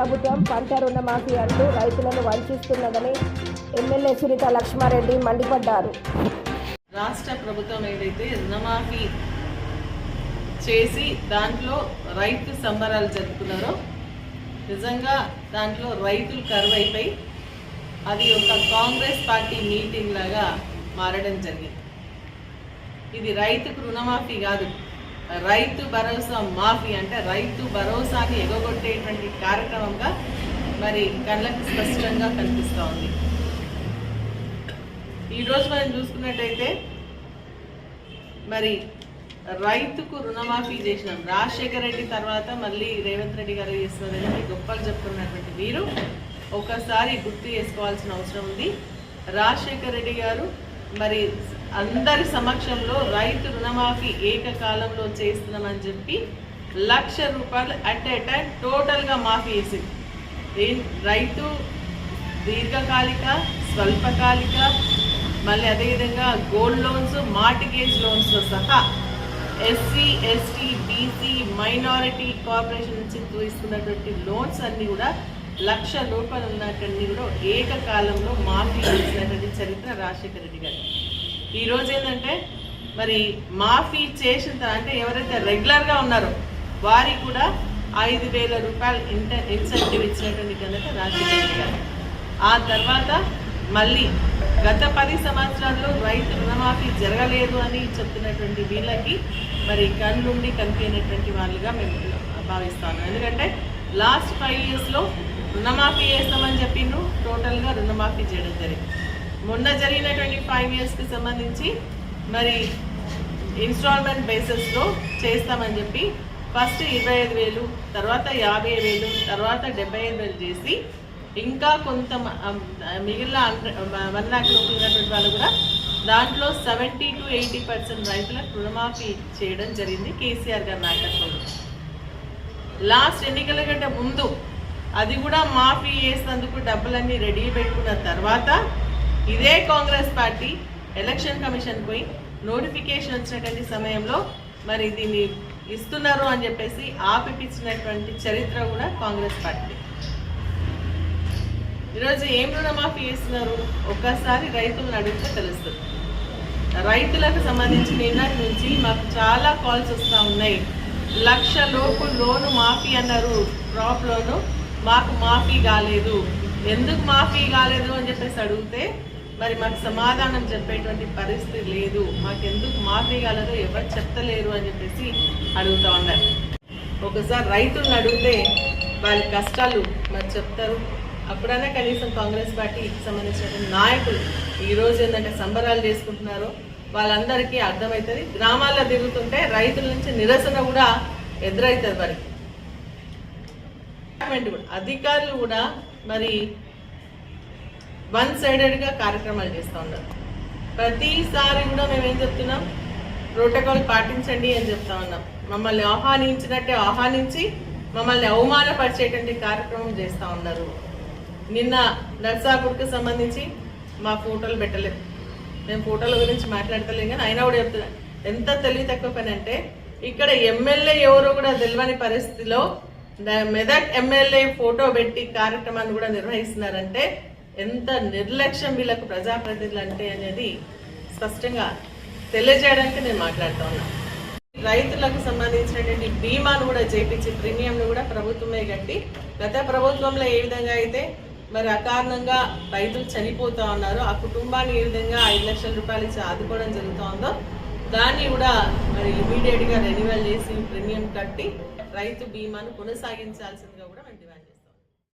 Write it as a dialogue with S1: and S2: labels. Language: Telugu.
S1: ప్రభుత్వం పంట రుణమాఫీ అంటూ రైతులను వంచిస్తున్నదని ఎమ్మెల్యే సునీత లక్ష్మారెడ్డి మండిపడ్డారు.
S2: రాష్ట్ర ప్రభుత్వం ఏదైతే రుణమాఫీ చేసి దాంట్లో రైతు సంబరాలు జరుపుకున్నారో నిజంగా దాంట్లో రైతులు కరువైపోయి అది ఒక కాంగ్రెస్ పార్టీ మీటింగ్ లాగా మారడం జరిగింది. ఇది రైతుకు రుణమాఫీ కాదు రైతు భరోసా మాఫీ అంటే రైతు భరోసాని ఎగగొట్టేటువంటి కార్యక్రమంగా మరి కళ్ళకు స్పష్టంగా కనిపిస్తూ ఉంది. ఈరోజు మనం చూసుకున్నట్టయితే మరి రైతుకు రుణమాఫీ చేసినాం రాజశేఖర రెడ్డి తర్వాత మళ్ళీ రేవంత్ రెడ్డి గారు చేస్తున్నదని గొప్పలు చెప్తున్నటువంటి మీరు ఒకసారి గుర్తు చేసుకోవాల్సిన అవసరం ఉంది. రాజశేఖర రెడ్డి గారు మరి అందరి సమక్షంలో రైతు రుణమాఫీ ఏకకాలంలో చేస్తున్నామని చెప్పి లక్ష రూపాయలు అట్ ఏ టైం టోటల్గా మాఫీ చేసింది. రైతు దీర్ఘకాలిక స్వల్పకాలిక మళ్ళీ అదేవిధంగా గోల్డ్ లోన్స్ మార్టిగేజ్ లోన్స్తో సహా SC ST BC minority corporation నుంచి తీసుకున్నటువంటి లోన్స్ అన్నీ కూడా లక్ష రూపాయలు ఉన్నటువంటి కూడా ఏకకాలంలో మాఫీ చేసినటువంటి చరిత్ర రాజశేఖర రెడ్డి గారు. ఈరోజు ఏంటంటే మరి మాఫీ చేసిన తర్వాత అంటే ఎవరైతే రెగ్యులర్గా ఉన్నారో వారికి కూడా ఐదు వేల రూపాయలు ఇంట ఇన్సెంటివ్ ఇచ్చినటువంటి కనుక రాజశేఖర రెడ్డి గారు. ఆ తర్వాత మళ్ళీ గత పది సంవత్సరాల్లో రైతు రుణమాఫీ జరగలేదు అని చెప్తున్నటువంటి వీళ్ళకి మరి కన్నుండి కనిపించినటువంటి వాళ్ళుగా మేము భావిస్తాను. ఎందుకంటే లాస్ట్ ఫైవ్ ఇయర్స్లో రుణమాఫీ చేస్తామని చెప్పిండ్రు. టోటల్గా రుణమాఫీ చేయడం జరిగింది. మొన్న జరిగినటువంటి ఫైవ్ ఇయర్స్కి సంబంధించి మరి ఇన్స్టాల్మెంట్ బేసిస్లో చేస్తామని చెప్పి ఫస్ట్ ఇరవై ఐదు వేలు తర్వాత యాభై వేలు తర్వాత డెబ్బై ఐదు వేలు చేసి ఇంకా కొంత మిగిలిన వన్ ల్యాక్ లోపల ఉన్నటువంటి వాళ్ళు కూడా దాంట్లో సెవెంటీ టు ఎయిటీ పర్సెంట్ రైతులకు రుణమాఫీ చేయడం జరిగింది కేసీఆర్ గారి నాయకత్వంలో. లాస్ట్ ఎన్నికల కంటే ముందు అది కూడా మాఫీ చేసినందుకు డబ్బులన్నీ రెడీ పెట్టుకున్న తర్వాత ఇదే కాంగ్రెస్ పార్టీ ఎలక్షన్ కమిషన్ పోయి నోటిఫికేషన్ వచ్చినటువంటి సమయంలో మరి దీన్ని ఇస్తున్నారు అని చెప్పేసి ఆపిపించినటువంటి చరిత్ర కూడా కాంగ్రెస్ పార్టీ ఈరోజు ఏం రుణమాఫీ చేస్తున్నారు? ఒక్కసారి రైతులను అడిగితే తెలుస్తుంది. రైతులకు సంబంధించి నిన్నటి నుంచి మాకు చాలా కాల్స్ వస్తూ ఉన్నాయి. లక్ష లోపు లోను మాఫీ అన్నారు క్రాప్ లోను. మాకు మాఫీ కాలేదు. ఎందుకు మాఫీ కాలేదు అని చెప్పేసి అడిగితే మరి మాకు సమాధానం చెప్పేటువంటి పరిస్థితి లేదు. మాకు ఎందుకు మాఫీ కాలేదో ఎవరు చెప్తలేరు అని చెప్పేసి అడుగుతా ఉన్నారు. ఒకసారి రైతులను అడిగితే వాళ్ళ కష్టాలు మరి చెప్తారు. అప్పుడైనా కనీసం కాంగ్రెస్ పార్టీకి సంబంధించిన నాయకులు ఈ ఏంటంటే సంబరాలు చేసుకుంటున్నారో వాళ్ళందరికీ అర్థమవుతుంది. గ్రామాల్లో తిరుగుతుంటే రైతుల నుంచి నిరసన కూడా ఎదురవుతుంది వారికి. అధికారులు కూడా మరి వన్ సైడెడ్గా కార్యక్రమాలు చేస్తూ ఉన్నారు. ప్రతిసారి కూడా మేము ఏం చెప్తున్నాం? ప్రోటోకాల్ పాటించండి అని చెప్తా ఉన్నాం. మమ్మల్ని ఆహ్వానించినట్టే ఆహ్వానించి మమ్మల్ని అవమానపరిచేటువంటి కార్యక్రమం చేస్తూ ఉన్నారు. నిన్న నర్సాపూర్కి సంబంధించి మా ఫోటోలు పెట్టలేదు. మేము ఫోటోల గురించి మాట్లాడతలేం కానీ అయినా కూడా చెప్తున్నా ఎంత తెలివి తక్కువ పని అంటే ఇక్కడ ఎమ్మెల్యే ఎవరో కూడా తెలియని పరిస్థితిలో మెదక్ ఎమ్మెల్యే ఫోటో పెట్టి కార్యక్రమాన్ని కూడా నిర్వహిస్తున్నారంటే ఎంత నిర్లక్ష్యం వీళ్ళకు ప్రజాప్రతినిధులు అంటే అనేది స్పష్టంగా తెలియజేయడానికి నేను మాట్లాడుతూ ఉన్నాను రైతులకు సంబంధించినటువంటి బీమాను కూడా చేపించి ప్రీమియంను కూడా ప్రభుత్వమే కట్టి గత ప్రభుత్వంలో ఏ విధంగా అయితే మరి అకారణంగా రైతులు చనిపోతూ ఉన్నారు ఆ కుటుంబాన్ని ఏ విధంగా ఐదు లక్షల రూపాయలు ఇచ్చి ఆదుకోవడం జరుగుతూ ఉందో దాన్ని కూడా మరి ఇమీడియట్గా రెన్యువల్ చేసి ప్రీమియం కట్టి రైతు బీమాను కొనసాగించాల్సిందిగా కూడా మేము డిమాండ్